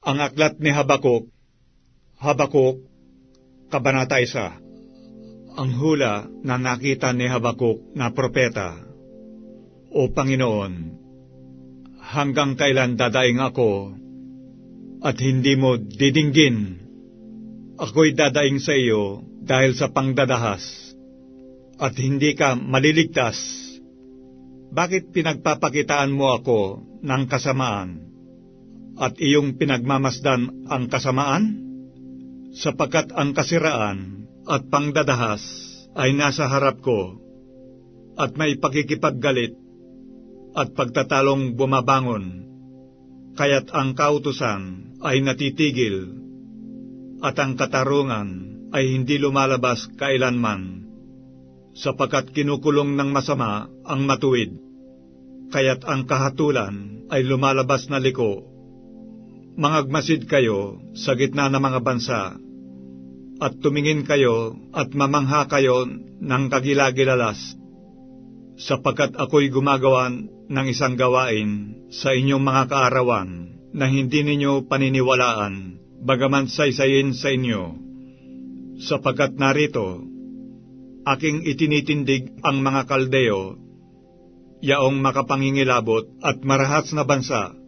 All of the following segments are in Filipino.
Ang aklat ni Habakuk, Habakuk, Kabanata 1. Ang hula na nakita ni Habakuk na propeta. O Panginoon, hanggang kailan dadaing ako at hindi mo didinggin? Ako'y dadaing sa iyo dahil sa pangdadahas at hindi ka maliligtas. Bakit pinagpapakitaan mo ako ng kasamaan at iyong pinagmamasdan ang kasamaan? Sapagkat ang kasiraan at pangdadahas ay nasa harap ko at may pakikipaggalit at pagtatalong bumabangon, kaya't ang kautusan ay natitigil at ang katarungan ay hindi lumalabas kailanman, sapagkat kinukulong ng masama ang matuwid, kaya't ang kahatulan ay lumalabas na liko. Mangagmasid kayo sa gitna ng mga bansa, at tumingin kayo at mamangha kayo ng kagilagilalas, sapagkat ako'y gumagawan ng isang gawain sa inyong mga kaarawan na hindi ninyo paniniwalaan, bagaman saysayin sa inyo. Sapagkat narito, aking itinitindig ang mga kaldeo, yaong makapangingilabot at marahas na bansa,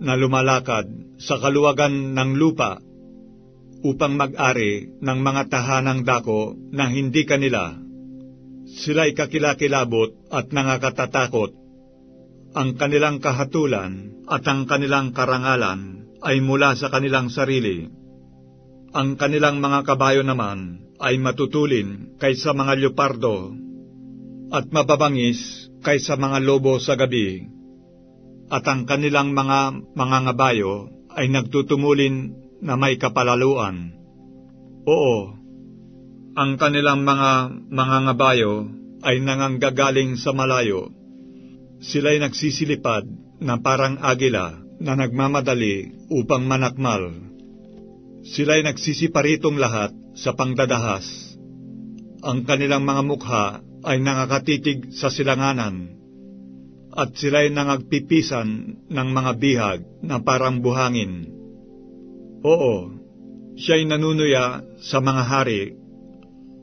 na lumalakad sa kaluwagan ng lupa upang mag-ari ng mga tahanang dako na hindi kanila. Sila'y kakilakilabot at nangakatatakot. Ang kanilang kahatulan at ang kanilang karangalan ay mula sa kanilang sarili. Ang kanilang mga kabayo naman ay matutulin kaysa mga leopardo at mababangis kaysa mga lobo sa gabi. At ang kanilang mga mga ngabayo ay nagtutumulin na may kapalaluan. Oo, ang kanilang mga mga ngabayo ay nanganggagaling sa malayo. Sila'y nagsisilipad na parang agila na nagmamadali upang manakmal. Sila'y nagsisiparitong lahat sa pangdadahas. Ang kanilang mga mukha ay nakakatitig sa silanganan, at sila'y nangagpipisan ng mga bihag na parang buhangin. Oo, siya'y nanunuya sa mga hari,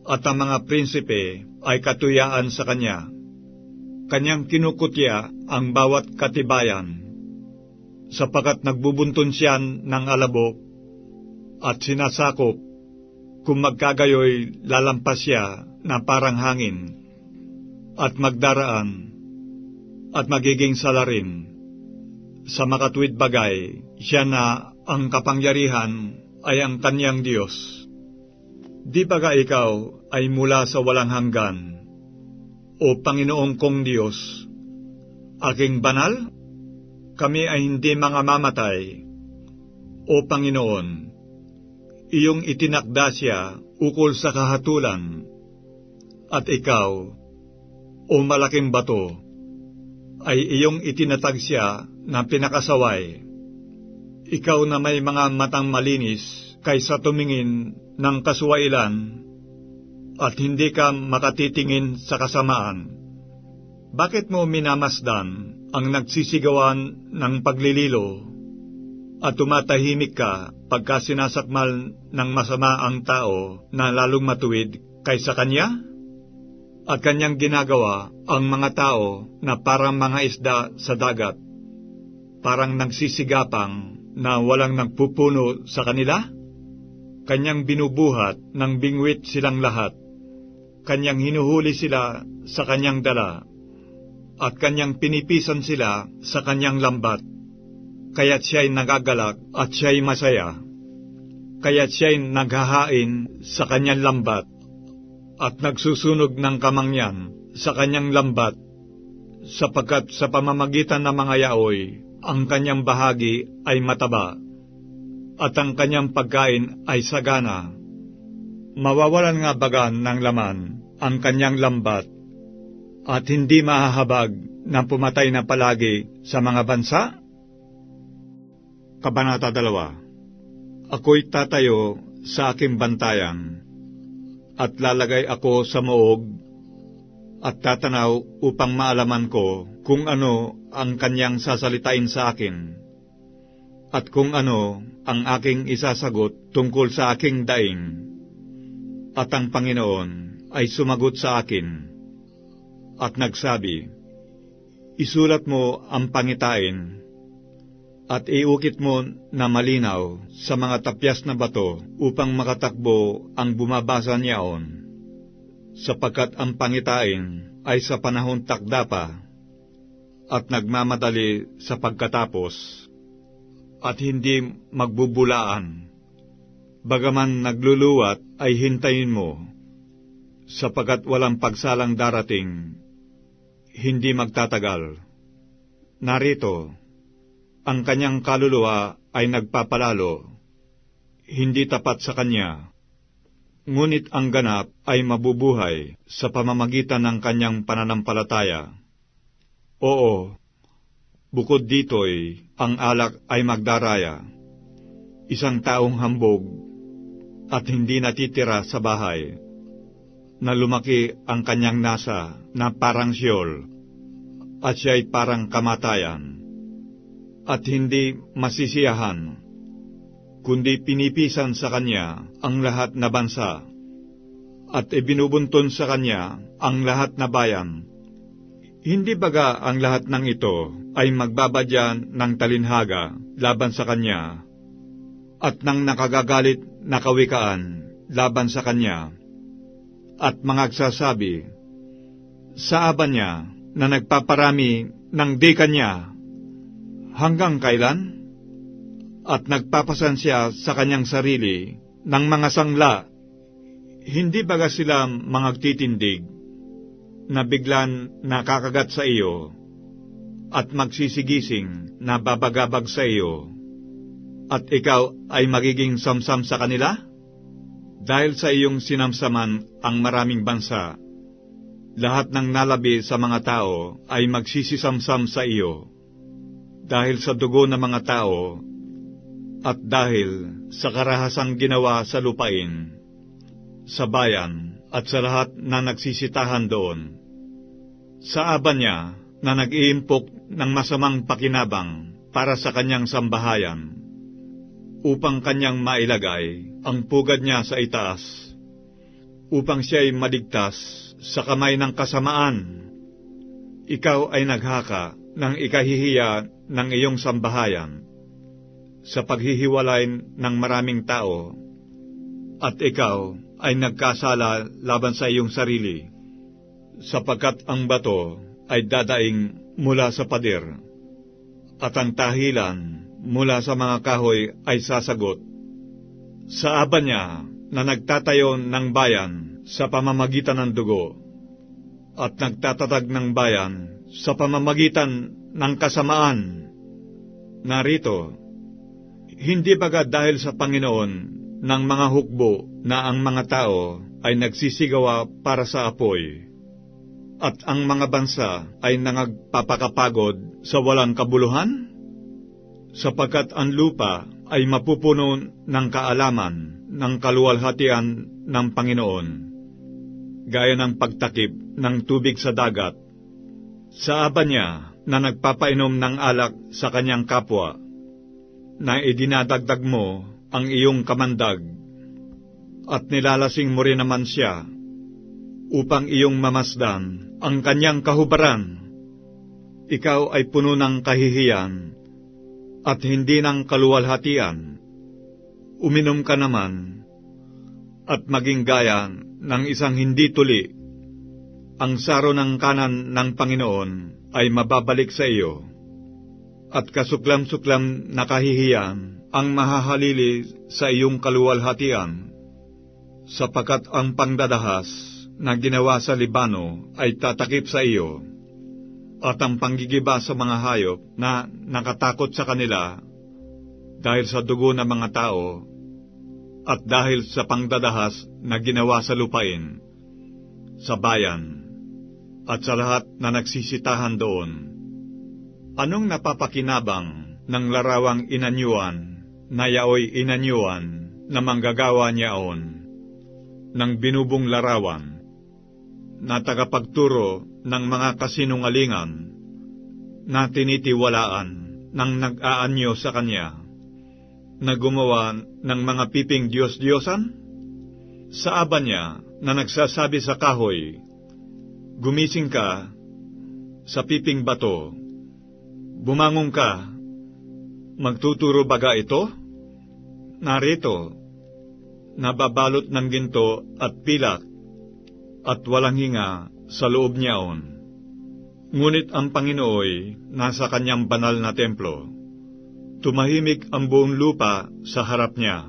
at ang mga prinsipe ay katuyaan sa kanya. Kanyang kinukutya ang bawat katibayan, sapagat nagbubunton siya ng alabok at sinasakop kung magkagayoy lalampas siya na parang hangin at magdaraan at magiging salarin. Sa makatwid bagay, siya na ang kapangyarihan ay ang kanyang Diyos. Di ba ga ikaw ay mula sa walang hanggan? O Panginoong kong Diyos, aking banal? Kami ay hindi mga mamatay. O Panginoon, iyong itinakda siya ukol sa kahatulan. At ikaw, o malaking bato, ay iyong itinatag siya na pinakasaway. Ikaw na may mga matang malinis kaysa tumingin ng kasuwailan at hindi ka makatitingin sa kasamaan. Bakit mo minamasdan ang nagsisigawan ng paglililo at tumatahimik ka pagka sinasakmal ng masama ang tao na lalong matuwid kaysa kanya? At kanyang ginagawa ang mga tao na parang mga isda sa dagat, parang nagsisigapang na walang nagpupuno sa kanila? Kanyang binubuhat ng bingwit silang lahat. Kanyang hinuhuli sila sa kanyang dala. At kanyang pinipisan sila sa kanyang lambat. Kaya't siya'y nagagalak at siya'y masaya. Kaya't siya'y naghahain sa kanyang lambat. At nagsusunog ng kamangyan sa kanyang lambat. Sapagkat sa pamamagitan ng mga yaoy, ang kanyang bahagi ay mataba, at ang kanyang pagkain ay sagana. Mawawalan nga bagan ng laman ang kanyang lambat, at hindi mahahabag na pumatay na palagi sa mga bansa? Kabanata 2 Ako'y tatayo sa aking bantayan, at lalagay ako sa moog, at tatanaw upang maalaman ko kung ano ang kanyang sasalitain sa akin. at kung ano ang aking isasagot tungkol sa aking daing. At ang Panginoon ay sumagot sa akin at nagsabi, Isulat mo ang pangitain at iukit mo na malinaw sa mga tapyas na bato upang makatakbo ang bumabasa niyaon. Sapagkat ang pangitain ay sa panahon takda pa at nagmamadali sa pagkatapos at hindi magbubulaan. Bagaman nagluluwat ay hintayin mo, sapagkat walang pagsalang darating, hindi magtatagal. Narito, ang kanyang kaluluwa ay nagpapalalo, hindi tapat sa kanya. Ngunit ang ganap ay mabubuhay sa pamamagitan ng kanyang pananampalataya. Oo, bukod dito'y ang alak ay magdaraya, isang taong hambog at hindi natitira sa bahay, na lumaki ang kanyang nasa na parang siyol, at siya'y parang kamatayan, at hindi masisiyahan, kundi pinipisan sa kanya ang lahat na bansa, at ibinubunton sa kanya ang lahat na bayan. Hindi baga ang lahat ng ito ay magbabadya ng talinhaga laban sa kanya, at nang nakagagalit na kawikaan laban sa kanya, at mangagsasabi, sa aba niya na nagpaparami ng di kanya, hanggang kailan? At nagpapasan siya sa kanyang sarili ng mga sangla, hindi baga sila mangagtitindig na biglan nakakagat sa iyo at magsisigising na babagabag sa iyo at ikaw ay magiging samsam sa kanila? Dahil sa iyong sinamsaman ang maraming bansa, lahat ng nalabi sa mga tao ay magsisisamsam sa iyo. Dahil sa dugo ng mga tao, at dahil sa karahasang ginawa sa lupain, sa bayan, at sa lahat na nagsisitahan doon. Sa aba niya na nag-iimpok ng masamang pakinabang para sa kanyang sambahayan, upang kanyang mailagay ang pugad niya sa itaas, upang siya'y maligtas sa kamay ng kasamaan. Ikaw ay naghaka ng ikahihiya ng iyong sambahayan sa paghihiwalay ng maraming tao, at ikaw ay nagkasala laban sa iyong sarili, sapagkat ang bato ay dadaing mula sa pader, at ang tahilan mula sa mga kahoy ay sasagot. Sa aba niya na nagtatayo ng bayan sa pamamagitan ng dugo, at nagtatatag ng bayan sa pamamagitan ng kasamaan. Narito, hindi baga dahil sa Panginoon ng mga hukbo na ang mga tao ay nagsisigawa para sa apoy, at ang mga bansa ay nangagpapakapagod sa walang kabuluhan? sapagkat ang lupa ay mapupuno ng kaalaman ng kaluwalhatian ng Panginoon, gaya ng pagtakip ng tubig sa dagat. Sa aba niya na nagpapainom ng alak sa kanyang kapwa, na idinadagdag mo ang iyong kamandag, at nilalasing mo rin naman siya, upang iyong mamasdan ang kanyang kahubaran. Ikaw ay puno ng kahihiyan, at hindi ng kaluwalhatian. Uminom ka naman at maging gaya ng isang hindi tuli. Ang saro ng kanan ng Panginoon ay mababalik sa iyo, at kasuklam-suklam na kahihiyan ang mahahalili sa iyong kaluwalhatian, sapagkat ang pangdadahas na ginawa sa Libano ay tatakip sa iyo at ang panggigiba sa mga hayop na nakatakot sa kanila dahil sa dugo ng mga tao at dahil sa pangdadahas na ginawa sa lupain, sa bayan, at sa lahat na nagsisitahan doon. Anong napapakinabang ng larawang inanyuan na yaoy inanyuan na manggagawa niyaon ng binubong larawan na tagapagturo ng mga kasinungalingan na tinitiwalaan ng nag-aanyo sa kanya na gumawa ng mga piping Diyos-Diyosan? Sa aba niya na nagsasabi sa kahoy, Gumising ka sa piping bato, bumangon ka, magtuturo baga ito? Narito, nababalot ng ginto at pilak, at walang hinga sa loob niyaon. Ngunit ang Panginooy nasa kanyang banal na templo. Tumahimik ang buong lupa sa harap niya.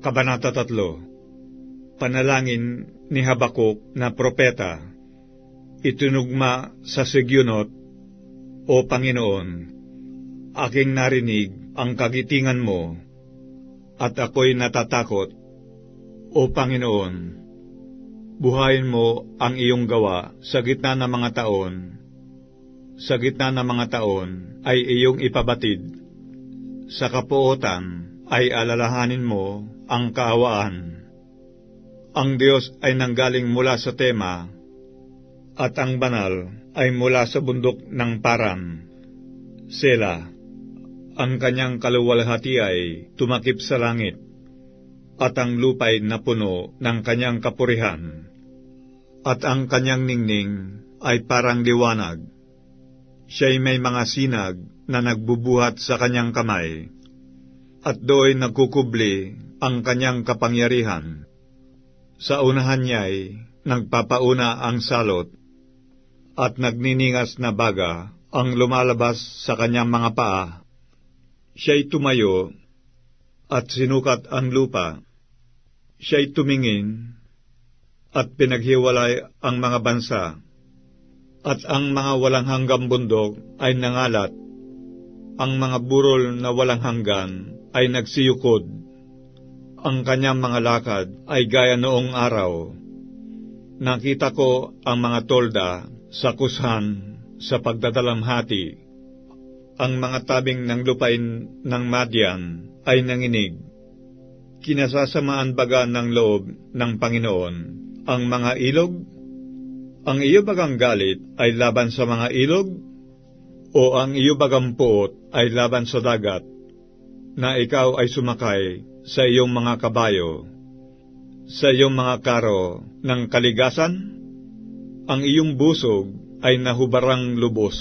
Kabanata 3 Panalangin ni Habakuk na propeta Itunugma sa Sigyonot, O Panginoon, aking narinig ang kagitingan mo, at ako'y natatakot, O Panginoon, buhayin mo ang iyong gawa sa gitna ng mga taon, sa gitna ng mga taon ay iyong ipabatid, sa kapuotan ay alalahanin mo ang kaawaan. Ang Diyos ay nanggaling mula sa tema, at ang banal ay mula sa bundok ng Paran. Sela, ang kanyang kaluwalhati ay tumakip sa langit, at ang lupay na puno ng kanyang kapurihan, at ang kanyang ningning ay parang liwanag. Siya'y may mga sinag na nagbubuhat sa kanyang kamay, at do'y nagkukubli ang kanyang kapangyarihan. Sa unahan niya'y nagpapauna ang salot, at nagniningas na baga ang lumalabas sa kanyang mga paa. Siya'y tumayo at sinukat ang lupa. Siya'y tumingin at pinaghiwalay ang mga bansa. At ang mga walang hanggang bundok ay nangalat. Ang mga burol na walang hanggan ay nagsiyukod. Ang kanyang mga lakad ay gaya noong araw. Nakita ko ang mga tolda sa kushan sa pagdadalamhati. Ang mga tabing ng lupain ng Madian ay nanginig. Kinasasamaan baga ng loob ng Panginoon ang mga ilog? Ang iyo bagang galit ay laban sa mga ilog? O ang iyo bagang puot ay laban sa dagat, na ikaw ay sumakay sa iyong mga kabayo, sa iyong mga karo ng kaligasan? Ang iyong busog ay nahubarang lubos.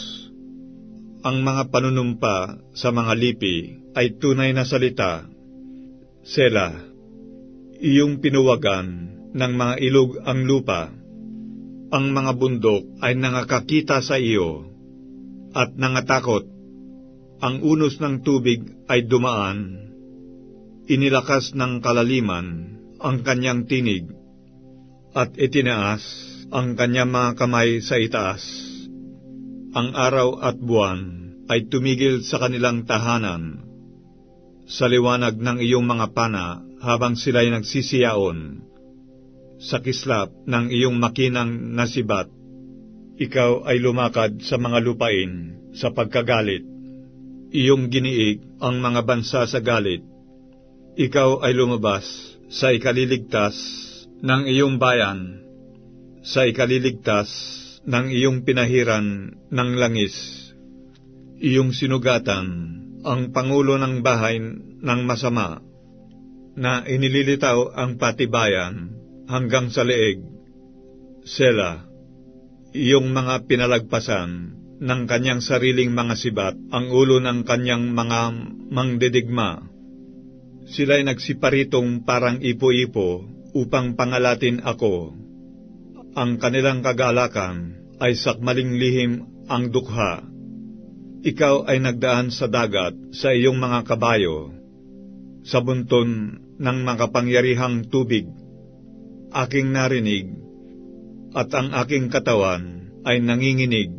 Ang mga panunumpa sa mga lipi ay tunay na salita. Sela, iyong pinuwagan ng mga ilog ang lupa. Ang mga bundok ay nangakakita sa iyo at nangatakot. Ang unos ng tubig ay dumaan. Inilakas ng kalaliman ang kanyang tinig at itinaas ang kanyang mga kamay sa itaas. Ang araw at buwan ay tumigil sa kanilang tahanan. Sa liwanag ng iyong mga pana habang sila'y nagsisiyaon. Sa kislap ng iyong makinang nasibat, ikaw ay lumakad sa mga lupain sa pagkagalit. Iyong giniig ang mga bansa sa galit. Ikaw ay lumabas sa ikaliligtas ng iyong bayan sa ikaliligtas ng iyong pinahiran ng langis. Iyong sinugatan ang pangulo ng bahay ng masama, na inililitaw ang patibayan hanggang sa leeg. Sela, iyong mga pinalagpasan ng kanyang sariling mga sibat ang ulo ng kanyang mga mangdidigma. Sila'y nagsiparitong parang ipo-ipo upang pangalatin ako ang kanilang kagalakan ay sakmaling lihim ang dukha. Ikaw ay nagdaan sa dagat sa iyong mga kabayo, sa bunton ng makapangyarihang tubig. Aking narinig, at ang aking katawan ay nanginginig.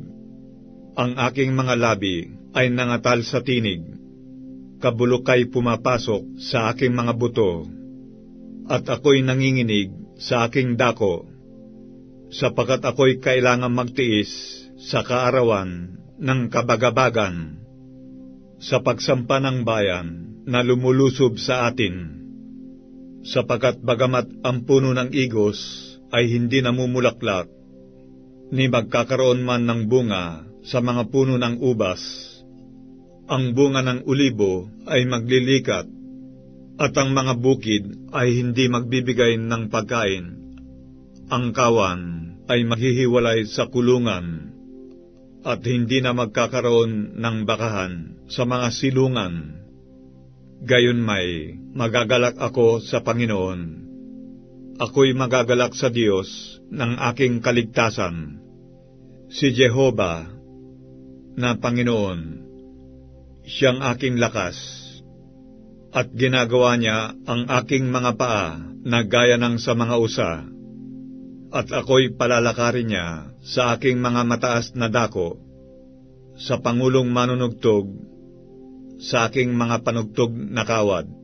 Ang aking mga labi ay nangatal sa tinig. Kabulokay pumapasok sa aking mga buto, at ako'y nanginginig sa aking dako sapagat ako'y kailangan magtiis sa kaarawan ng kabagabagan sa pagsampa ng bayan na lumulusob sa atin. Sapagat bagamat ang puno ng igos ay hindi namumulaklak, ni magkakaroon man ng bunga sa mga puno ng ubas, ang bunga ng ulibo ay maglilikat at ang mga bukid ay hindi magbibigay ng pagkain. Ang kawan ay maghihiwalay sa kulungan at hindi na magkakaroon ng bakahan sa mga silungan. Gayon may magagalak ako sa Panginoon. Ako'y magagalak sa Diyos ng aking kaligtasan. Si Jehova na Panginoon, siyang aking lakas, at ginagawa niya ang aking mga paa na gaya ng sa mga usa, at ako'y palalakarin niya sa aking mga mataas na dako, sa Pangulong manunugtog, sa aking mga panugtog na kawad.